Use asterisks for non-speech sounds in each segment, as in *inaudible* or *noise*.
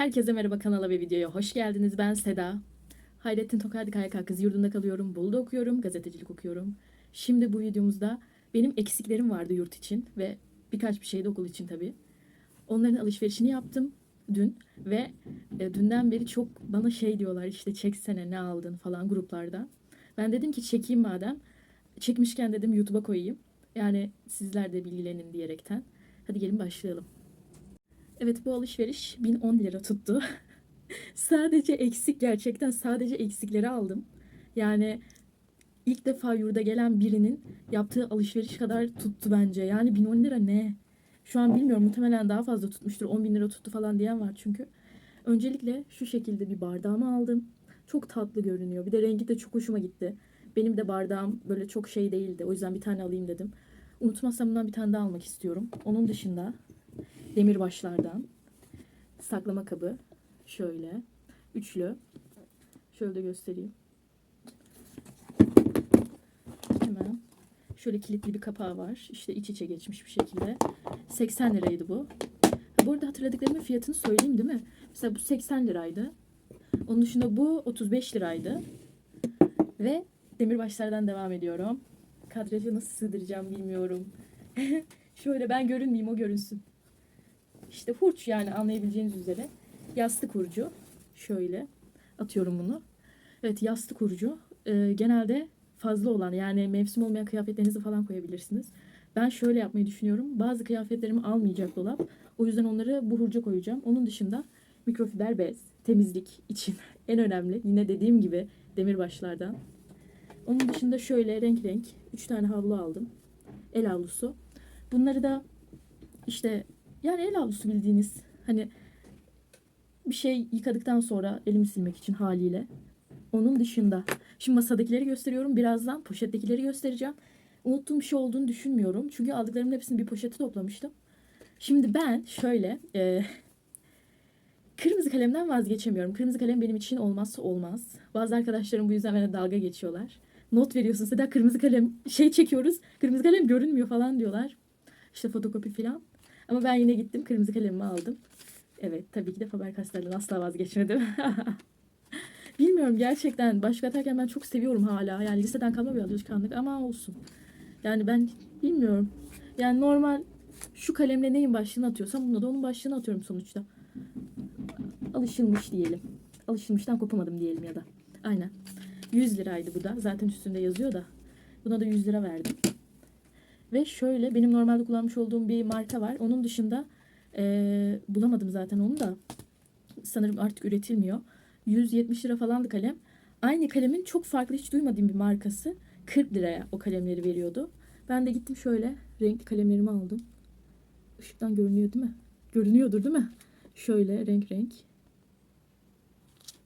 Herkese merhaba kanala ve videoya hoş geldiniz. Ben Seda. Hayrettin Tokardı KYK kız yurdunda kalıyorum. Bolu'da okuyorum. Gazetecilik okuyorum. Şimdi bu videomuzda benim eksiklerim vardı yurt için ve birkaç bir şey de okul için tabii. Onların alışverişini yaptım dün ve e, dünden beri çok bana şey diyorlar işte çeksene ne aldın falan gruplarda. Ben dedim ki çekeyim madem. Çekmişken dedim YouTube'a koyayım. Yani sizler de bilgilenin diyerekten. Hadi gelin başlayalım. Evet bu alışveriş 1010 lira tuttu. *laughs* sadece eksik gerçekten sadece eksikleri aldım. Yani ilk defa yurda gelen birinin yaptığı alışveriş kadar tuttu bence. Yani 1010 lira ne? Şu an bilmiyorum muhtemelen daha fazla tutmuştur. 10 bin lira tuttu falan diyen var çünkü. Öncelikle şu şekilde bir bardağımı aldım. Çok tatlı görünüyor. Bir de rengi de çok hoşuma gitti. Benim de bardağım böyle çok şey değildi. O yüzden bir tane alayım dedim. Unutmazsam bundan bir tane daha almak istiyorum. Onun dışında demirbaşlardan. Saklama kabı. Şöyle. Üçlü. Şöyle de göstereyim. Hemen. Şöyle kilitli bir kapağı var. İşte iç içe geçmiş bir şekilde. 80 liraydı bu. Bu arada hatırladıklarımın fiyatını söyleyeyim değil mi? Mesela bu 80 liraydı. Onun dışında bu 35 liraydı. Ve demirbaşlardan devam ediyorum. Kadrajı nasıl sığdıracağım bilmiyorum. *laughs* Şöyle ben görünmeyeyim o görünsün işte hurç yani anlayabileceğiniz üzere yastık hurcu. Şöyle atıyorum bunu. Evet yastık hurcu. Ee, genelde fazla olan yani mevsim olmayan kıyafetlerinizi falan koyabilirsiniz. Ben şöyle yapmayı düşünüyorum. Bazı kıyafetlerimi almayacak dolap. O yüzden onları bu hurca koyacağım. Onun dışında mikrofiber bez, temizlik için *laughs* en önemli. Yine dediğim gibi demirbaşlardan. Onun dışında şöyle renk renk 3 tane havlu aldım. El havlusu. Bunları da işte yani el havlusu bildiğiniz hani bir şey yıkadıktan sonra elimi silmek için haliyle. Onun dışında şimdi masadakileri gösteriyorum. Birazdan poşettekileri göstereceğim. Unuttuğum bir şey olduğunu düşünmüyorum. Çünkü aldıklarımın hepsini bir poşete toplamıştım. Şimdi ben şöyle e, kırmızı kalemden vazgeçemiyorum. Kırmızı kalem benim için olmazsa olmaz. Bazı arkadaşlarım bu yüzden bana dalga geçiyorlar. Not veriyorsun Seda kırmızı kalem şey çekiyoruz. Kırmızı kalem görünmüyor falan diyorlar. İşte fotokopi falan. Ama ben yine gittim kırmızı kalemimi aldım. Evet tabii ki de Faber-Castell'den asla vazgeçmedim. *laughs* Bilmiyorum gerçekten başlık atarken ben çok seviyorum hala. Yani liseden kalma bir alışkanlık ama olsun. Yani ben bilmiyorum. Yani normal şu kalemle neyin başlığını atıyorsam bunda da onun başlığını atıyorum sonuçta. Alışılmış diyelim. Alışılmıştan kopamadım diyelim ya da. Aynen. 100 liraydı bu da. Zaten üstünde yazıyor da. Buna da 100 lira verdim. Ve şöyle benim normalde kullanmış olduğum bir marka var. Onun dışında eee, bulamadım zaten onu da. Sanırım artık üretilmiyor. 170 lira falandı kalem. Aynı kalemin çok farklı hiç duymadığım bir markası 40 liraya o kalemleri veriyordu. Ben de gittim şöyle renkli kalemlerimi aldım. Işıktan görünüyor değil mi? Görünüyordur değil mi? Şöyle renk renk.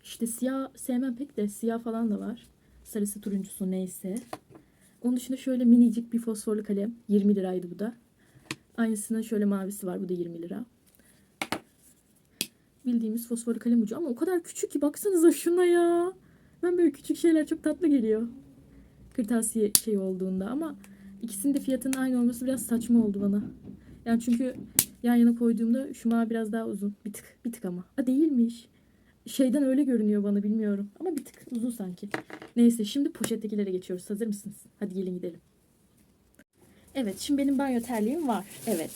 İşte siyah sevmem pek de siyah falan da var. Sarısı turuncusu neyse. Onun dışında şöyle minicik bir fosforlu kalem. 20 liraydı bu da. Aynısının şöyle mavisi var. Bu da 20 lira. Bildiğimiz fosforlu kalem ucu. Ama o kadar küçük ki baksanıza şuna ya. Ben böyle küçük şeyler çok tatlı geliyor. Kırtasiye şey olduğunda ama ikisinin de fiyatının aynı olması biraz saçma oldu bana. Yani çünkü yan yana koyduğumda şu mavi biraz daha uzun. Bir tık, bir tık ama. A değilmiş. Şeyden öyle görünüyor bana bilmiyorum. Ama bir tık uzun sanki. Neyse şimdi poşettekilere geçiyoruz. Hazır mısınız? Hadi gelin gidelim. Evet şimdi benim banyo terliğim var. Evet.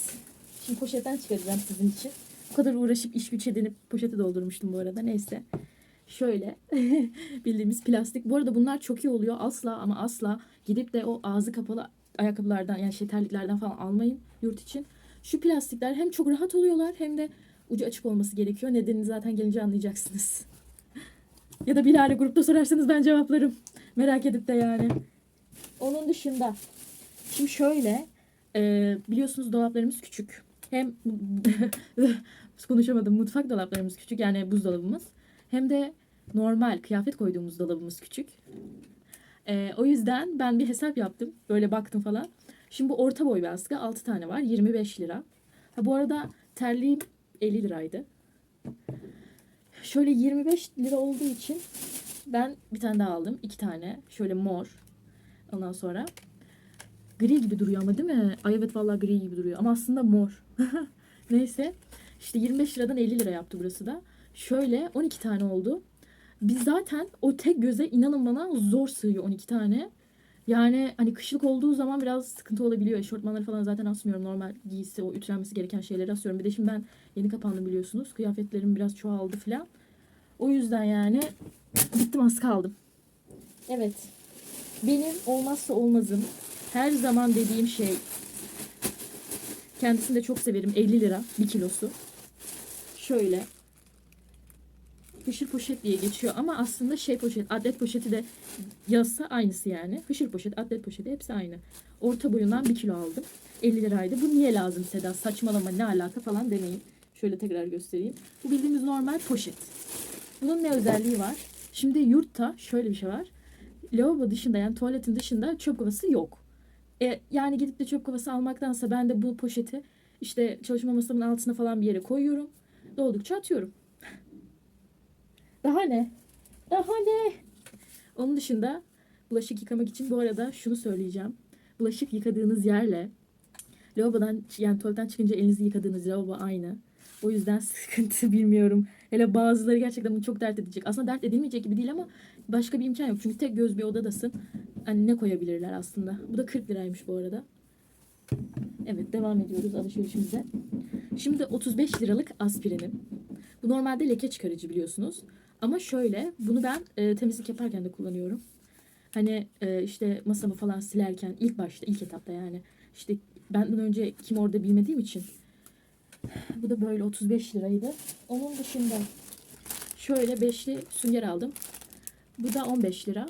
Şimdi poşetten çıkaracağım sizin için. O kadar uğraşıp iş güç edinip poşete doldurmuştum bu arada. Neyse. Şöyle *laughs* bildiğimiz plastik. Bu arada bunlar çok iyi oluyor. Asla ama asla gidip de o ağzı kapalı ayakkabılardan yani şey terliklerden falan almayın yurt için. Şu plastikler hem çok rahat oluyorlar hem de ucu açık olması gerekiyor. Nedenini zaten gelince anlayacaksınız. *laughs* ya da bilahare grupta sorarsanız ben cevaplarım. Merak edip de yani. Onun dışında şimdi şöyle e, biliyorsunuz dolaplarımız küçük. Hem *laughs* konuşamadım mutfak dolaplarımız küçük yani buzdolabımız. Hem de normal kıyafet koyduğumuz dolabımız küçük. E, o yüzden ben bir hesap yaptım. Böyle baktım falan. Şimdi bu orta boy bir askı 6 tane var. 25 lira. Ha, bu arada terliğim 50 liraydı. Şöyle 25 lira olduğu için ben bir tane daha aldım. iki tane. Şöyle mor. Ondan sonra gri gibi duruyor ama değil mi? Ay evet vallahi gri gibi duruyor. Ama aslında mor. *laughs* Neyse. İşte 25 liradan 50 lira yaptı burası da. Şöyle 12 tane oldu. Biz zaten o tek göze inanın bana zor sığıyor 12 tane. Yani hani kışlık olduğu zaman biraz sıkıntı olabiliyor. Eşortmanları falan zaten asmıyorum. Normal giysi, o ütülenmesi gereken şeyleri asıyorum. Bir de şimdi ben yeni kapandım biliyorsunuz. Kıyafetlerim biraz çoğaldı falan. O yüzden yani bittim az kaldım. Evet. Benim olmazsa olmazım. Her zaman dediğim şey. Kendisini de çok severim. 50 lira bir kilosu. Şöyle. Hışır poşet diye geçiyor ama aslında şey poşet, atlet poşeti de yazsa aynısı yani. Hışır poşet, atlet poşeti hepsi aynı. Orta boyundan bir kilo aldım. 50 liraydı. Bu niye lazım Seda? Saçmalama ne alaka falan demeyin. Şöyle tekrar göstereyim. Bu bildiğimiz normal poşet. Bunun ne özelliği var? Şimdi yurtta şöyle bir şey var. Lavabo dışında yani tuvaletin dışında çöp kovası yok. E, yani gidip de çöp kovası almaktansa ben de bu poşeti işte çalışma masamın altına falan bir yere koyuyorum. Doldukça atıyorum. Daha ne? Daha ne? Onun dışında bulaşık yıkamak için bu arada şunu söyleyeceğim. Bulaşık yıkadığınız yerle lavabodan yani tuvaletten çıkınca elinizi yıkadığınız lavabo aynı. O yüzden *laughs* sıkıntı bilmiyorum. Hele bazıları gerçekten bunu çok dert edecek. Aslında dert edilmeyecek gibi değil ama başka bir imkan yok. Çünkü tek göz bir odadasın. Hani ne koyabilirler aslında. Bu da 40 liraymış bu arada. Evet devam ediyoruz alışverişimize. Şimdi 35 liralık aspirinim. Bu normalde leke çıkarıcı biliyorsunuz. Ama şöyle bunu ben e, temizlik yaparken de kullanıyorum. Hani e, işte masamı falan silerken ilk başta ilk etapta yani işte benden önce kim orada bilmediğim için bu da böyle 35 liraydı. Onun dışında şöyle beşli sünger aldım. Bu da 15 lira.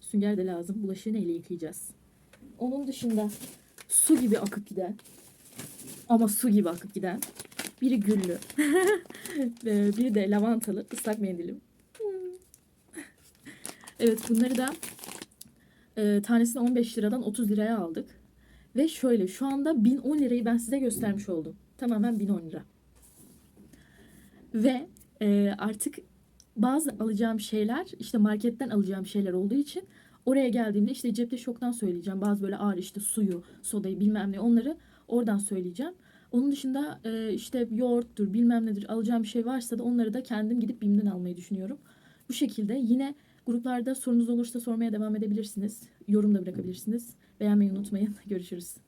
Sünger de lazım. Bulaşığı neyle yıkayacağız? Onun dışında su gibi akıp giden ama su gibi akıp giden biri güllü. *laughs* Biri de lavantalı ıslak mendilim. Evet bunları da e, tanesini 15 liradan 30 liraya aldık. Ve şöyle şu anda 1010 lirayı ben size göstermiş oldum. Tamamen 1010 lira. Ve e, artık bazı alacağım şeyler işte marketten alacağım şeyler olduğu için oraya geldiğimde işte cepte şoktan söyleyeceğim. Bazı böyle ağır işte suyu, sodayı bilmem ne onları oradan söyleyeceğim. Onun dışında e, işte yoğurttur bilmem nedir alacağım bir şey varsa da onları da kendim gidip BİM'den almayı düşünüyorum. Bu şekilde yine gruplarda sorunuz olursa sormaya devam edebilirsiniz. Yorum da bırakabilirsiniz. Beğenmeyi unutmayın. *laughs* Görüşürüz.